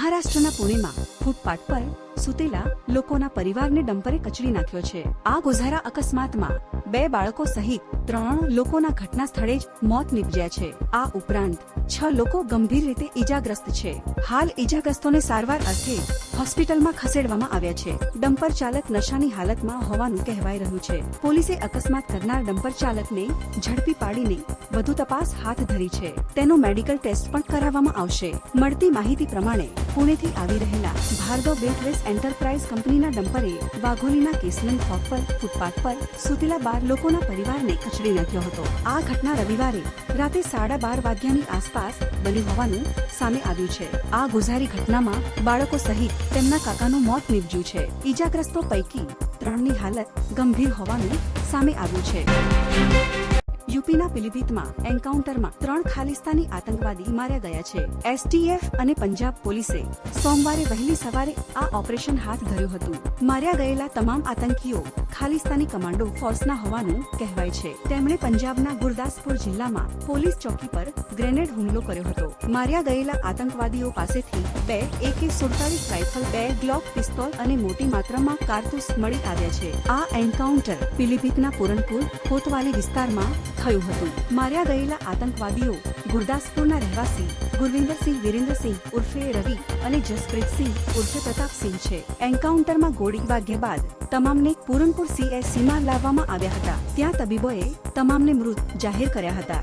મહારાષ્ટ્રના પુણેમાં ફૂટપાથ પર સૂતેલા લોકોના પરિવારને ડમ્પરે કચડી નાખ્યો છે. આ ગોઝારા અકસ્માતમાં બે બાળકો સહિત ત્રણ લોકોના ઘટના સ્થળે જ મોત નીપજ્યા છે. આ ઉપરાંત છ લોકો ગંભીર રીતે ઈજાગ્રસ્ત છે. હાલ ઈજાગ્રસ્તોને સારવાર અર્થે હોસ્પિટલમાં ખસેડવામાં આવ્યા છે. ડમ્પર ચાલક નશાની હાલતમાં હોવાનું કહેવાય રહ્યું છે. પોલીસે અકસ્માત કરનાર ડમ્પર ચાલકને ઝડપી પાડીને વધુ તપાસ હાથ ધરી છે. તેનો મેડિકલ ટેસ્ટ પણ કરાવવામાં આવશે. મળતી માહિતી પ્રમાણે પુણેથી આવી રહેલા ભાર્ગવ બેટવેસ એન્ટરપ્રાઇઝ કંપનીના ડમ્પરે વાઘોલીના કેસલન ચોક પર, ફૂટપાથ પર સૂતેલા બાર લોકોના પરિવારને કચડી નાખ્યો હતો. આ ઘટના રવિવારે રાતે સાડા બાર વાગ્યાની આસપાસ બની હોવાનું સામે આવ્યું છે. આ ગુજારી ઘટનામાં બાળકો સહિત તેમના કાકાનું મોત નીપજ્યું છે. ઈજાગ્રસ્તો પૈકી ત્રણની હાલત ગંભીર હોવાનું સામે આવ્યું છે. યુપીના પિલીભીતમાં એન્કાઉન્ટરમાં ત્રણ ખાલિસ્તાની આતંકવાદી માર્યા ગયા છે. એસટીએફ અને પંજાબ પોલીસે સોમવારે વહેલી સવારે આ ઓપરેશન હાથ ધર્યું હતું. માર્યા ગયેલા તમામ આતંકીઓ ખાલિસ્તાની કમાન્ડો ફોર્સના હોવાનું કહેવાય છે. તેમણે પંજાબના ગુરદાસપુર જિલ્લામાં પોલીસ ચોકી પર ગ્રેનેડ હુમલો કર્યો હતો. માર્યા ગયેલા આતંકવાદીઓ પાસેથી બે એકે સુડતાલીસ રાઇફલ, બે ગ્લોક પિસ્તોલ અને મોટી માત્રામાં કારતૂસ મળી આવ્યા છે. આ એન્કાઉન્ટર પીલીભીતના પૂરણપુર, કોતવાલી વિસ્તારમાં થયું હતું. માર્યા ગયેલા આતંકવાદીઓ ગુરદાસપુરના રહેવાસી ગુરવિંદરસિંહ, વિરેન્દ્રસિંહ ઉર્ફે રવિ અને જસપ્રીતસિંહ ઉર્ફે પ્રતાપસિંહ છે. એન્કાઉન્ટરમાં ગોળી વાગ્યા બાદ તમામને પૂરનપુર સીએસસીમાં લાવવામાં આવ્યા હતા. ત્યાં તબીબોએ તમામને મૃત જાહેર કર્યા હતા.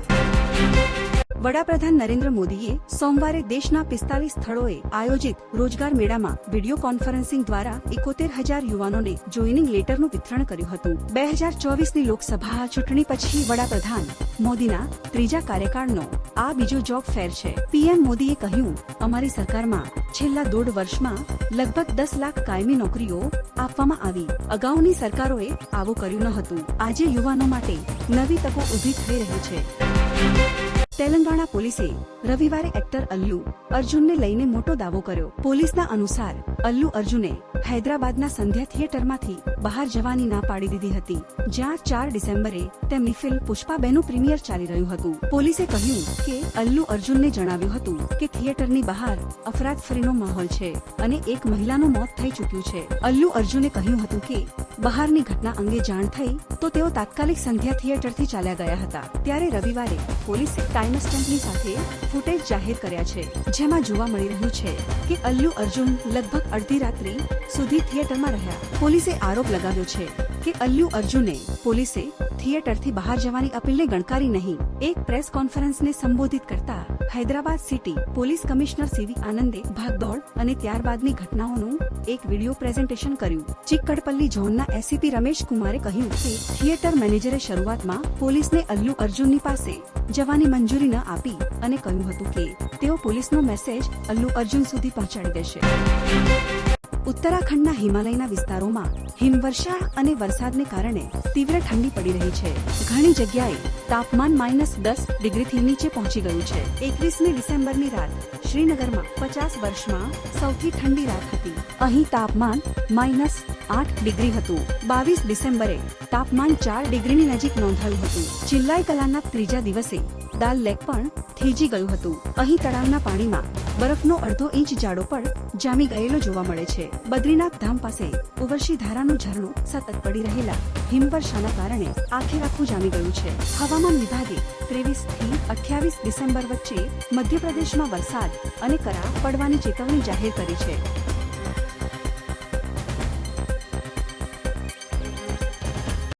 વડાપ્રધાન નરેન્દ્ર મોદીએ સોમવારે દેશના પિસ્તાલીસ સ્થળોએ આયોજિત રોજગાર મેળામાં વીડિયો કોન્ફરન્સિંગ દ્વારા એકોતેર હજાર યુવાનોને જોઈનિંગ લેટરનું વિતરણ કર્યું હતું. બે હજાર ચોવીસની લોકસભા ચૂંટણી પછી વડાપ્રધાન મોદીના ત્રીજા કાર્યકાળનો આ બીજો જોબ ફેર છે. પીએમ મોદીએ કહ્યું, અમારી સરકારમાં છેલ્લા દોઢ વર્ષમાં લગભગ દસ લાખ કાયમી નોકરીઓ આપવામાં આવી. અગાઉની સરકારોએ આવું કર્યું ન હતું. આજે યુવાનો માટે નવી તકો ઊભી થઈ રહી છે. તેલંગાણા પોલીસે રવિવારે એક્ટર અલ્લુ અર્જુનને લઈને મોટો દાવો કર્યો. પોલીસના અનુસાર, અલ્લુ અર્જુને હૈદરાબાદના સંધ્યા થિયેટરમાંથી બહાર જવાની ના પાડી દીધી હતી. જ્યાં ચાર ડિસેમ્બરે તેમની ફિલ્મ પુષ્પાબેનું પ્રીમિયર ચાલી રહ્યું હતું. પોલીસે કહ્યું કે, અલ્લુ અર્જુનને જણાવ્યું હતું કે થિયેટરની બહાર અફરાતફરીનો માહોલ છે અને એક મહિલાનું મોત થઈ ચૂક્યું છે. અલ્લુ અર્જુને કહ્યું હતું કે બહારની ઘટના અંગે જાણ થઈ તો તેઓ તાત્કાલિક સંધ્યા થિયેટરથી ચાલ્યા ગયા હતા. ત્યારે રવિવારે પોલીસે ટાઈમ સ્ટેમ્પની સાથે ફૂટેજ જાહેર કર્યા છે, જેમાં જોવા મળી રહ્યું છે કે અલ્લુ અર્જુન લગભગ અડધી રાત્રિ સુધી થિયેટરમાં રહ્યા. પોલીસે આરોપ લગાવ્યો છે કે અલ્લુ અર્જુને પોલીસે થિયેટરથી બહાર જવાની અપીલને ગણકારી નહીં. એક પ્રેસ કોન્ફરન્સને સંબોધિત કરતા Hyderabad city police commissioner CV આનંદે ભાગદોડ અને ત્યારબાદની ઘટનાઓનું એક વીડિયો પ્રેઝન્ટેશન કર્યું. ચિક્કડપલ્લી ઝોનના એસીપી રમેશ કુમારે કહ્યું કે થિયેટર મેનેજરે શરૂઆતમાં પોલીસને અલ્લુ અર્જુનની પાસે જવાની મંજૂરી ન આપી અને કહ્યું હતું કે તેઓ પોલીસનો મેસેજ અલ્લુ અર્જુન સુધી પહોંચાડી દેશે. ઉત્તરાખંડના હિમાલયના વિસ્તારોમાં હિમવર્ષા અને વરસાદને કારણે તીવ્ર ઠંડી પડી રહી છે. ઘણી જગ્યાએ તાપમાન માઇનસ દસ ડિગ્રીથી નીચે પહોંચી ગયું છે. એકવીસમી ડિસેમ્બરની રાત શ્રીનગરમાં પચાસ વર્ષમાં સૌથી ઠંડી રાત હતી. અહીં તાપમાન માઇનસ આઠ ડિગ્રી હતું. બાવીસ ડિસેમ્બરે તાપમાન ચાર ડિગ્રીની નજીક નોંધાયું હતું. ચિલ્લાઈ કલાના ત્રીજા દિવસે દાલ લેક પણ થીજી ગયું હતું. અહીં તળાવના પાણીમાં બરફનો અડધો ઇંચ જાડો પણ જામી ગયેલો જોવા મળે છે. બદ્રીનાથ ધામ પાસે ઉવર્ષી ધારાનું ઝરણું સતત પડી રહેલા હિમવર્ષાના કારણે આખે આખું જામી ગયું છે. હવામાન વિભાગે ત્રેવીસથી અઠ્યાવીસ ડિસેમ્બર વચ્ચે મધ્યપ્રદેશમાં વરસાદ અને કરા પડવાની ચેતવણી જાહેર કરી છે.